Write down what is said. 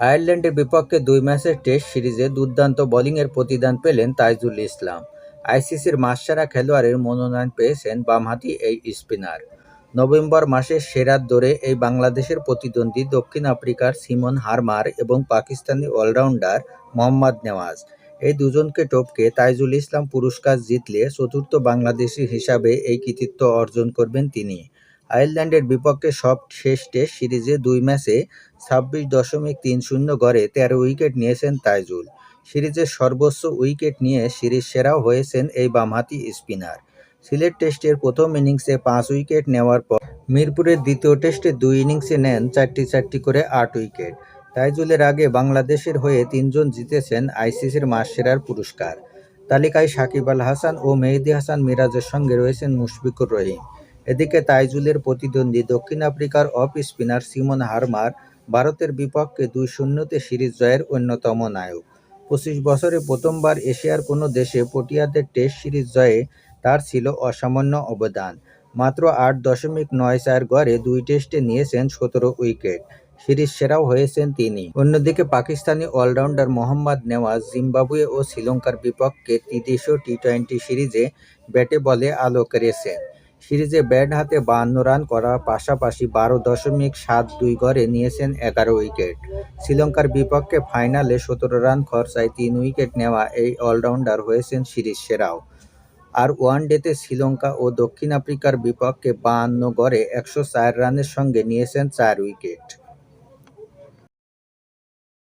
আয়ারল্যান্ডের বিপক্ষে দুই ম্যাচের টেস্ট সিরিজে দুর্দান্ত বোলিংয়ের প্রতিদান পেলেন তাইজুল ইসলাম। আইসিসির মাসসেরা খেলোয়াড়ের মনোনয়ন পেয়েছেন বামহাতি এই স্পিনার। নভেম্বর মাসের সেরার দৌড়ে এই বাংলাদেশের প্রতিদ্বন্দ্বী দক্ষিণ আফ্রিকার সিমন হারমার এবং পাকিস্তানি অলরাউন্ডার মোহাম্মদ নেওয়াজ। এই দুজনকে টপকে তাইজুল ইসলাম পুরস্কার জিতলে চতুর্থ বাংলাদেশি হিসাবে এই কৃতিত্ব অর্জন করবেন তিনি। আয়ারল্যান্ডের বিপক্ষে সব শেষ টেস্ট সিরিজে দুই ম্যাচে ছাব্বিশ দশমিক তিন শূন্য গড়ে তেরো উইকেট নিয়েছেন তাইজুল। সিরিজের সর্বোচ্চ উইকেট নিয়ে সিরিজ সেরাও হয়েছেন এই বামহাতি স্পিনার। সিলেট টেস্টের প্রথম ইনিংসে পাঁচ উইকেট নেওয়ার পর মিরপুরের দ্বিতীয় টেস্টে দুই ইনিংসে নেন চারটি চারটি করে আট উইকেট। তাইজুলের আগে বাংলাদেশের হয়ে তিনজন জিতেছেন আইসিসির মাসসেরার পুরস্কার। তালিকায় সাকিব আল হাসান ও মেহেদি হাসান মিরাজের সঙ্গে রয়েছেন মুশফিকুর রহিম। এদিকে তাইজুলের প্রতিদ্বন্দ্বী দক্ষিণ আফ্রিকার অফ স্পিনার সিমন হারমার ভারতের বিপক্ষে দুই শূন্যতে সিরিজ জয়ের অন্যতম নায়ক। পঁচিশ বছরে প্রথমবার এশিয়ার কোনো দেশে পটিয়াদের টেস্ট সিরিজ জয়ে তার ছিল অসামান্য অবদান। মাত্র আট দশমিক নয় চার গড়ে দুই টেস্টে নিয়েছেন সতেরো উইকেট। সিরিজ সেরাও হয়েছেন তিনি। অন্যদিকে পাকিস্তানি অলরাউন্ডার মোহাম্মদ নেওয়াজ জিম্বাবুয়ে ও শ্রীলঙ্কার বিপক্ষে ত্রিদেশীয় টি টোয়েন্টি সিরিজে ব্যাটে বলে আলো করেছেন সিরিজে ব্যাট হাতে বাহান্ন রান করার পাশাপাশি বারো দশমিক সাত দুই গড়ে নিয়েছেন এগারো উইকেট। শ্রীলঙ্কার বিপক্ষে ফাইনালে সতেরো রান খরচায় তিন উইকেট নেওয়া এই অলরাউন্ডার হয়েছেন সিরিজ সেরাও। আর ওয়ান ডেতে শ্রীলঙ্কা ও দক্ষিণ আফ্রিকার বিপক্ষে বাহান্ন গড়ে একশো চার রানের সঙ্গে নিয়েছেন চার উইকেট।